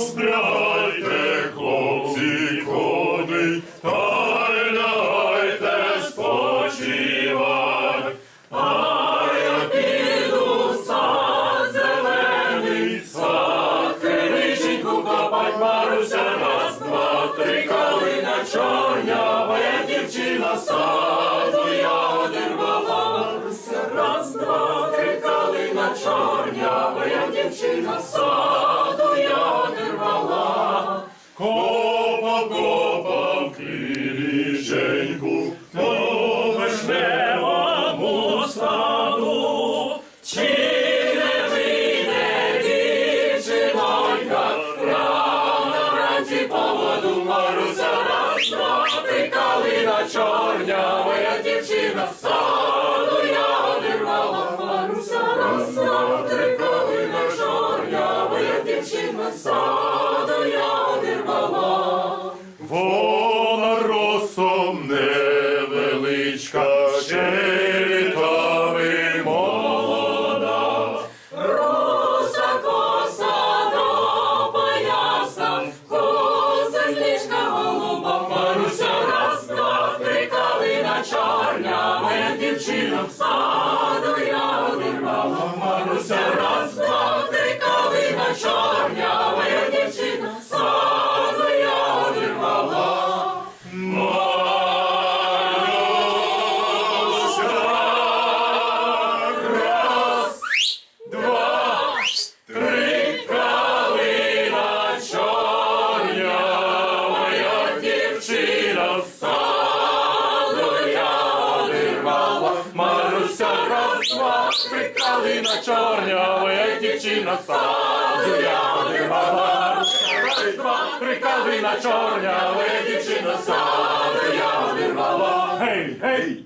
Спрягайте, хлопці, коней, та й лягайте спочивать. А я піду в сад зелений, сад криниченьку копать, Маруся, раз, два, три, калина чорнява, я Копав клініченьку, по вишневому саду, чи не вийде дівчинонька, рано вранці по воду Маруся, два, три, калина чорня, моя дівчина саду, ягоди рвала, Маруся, два, три, калина чорня, моя дівчина саду, ще літави молода. Роса коса до пояса, коса злічка голуба, Маруся, раз, два, три, калина чорня, моя дівчина в Викали на чорняве дівчина саду, я мала. Раз, два, прикали на чорняве дівчина саду, я мала. Гей, гей!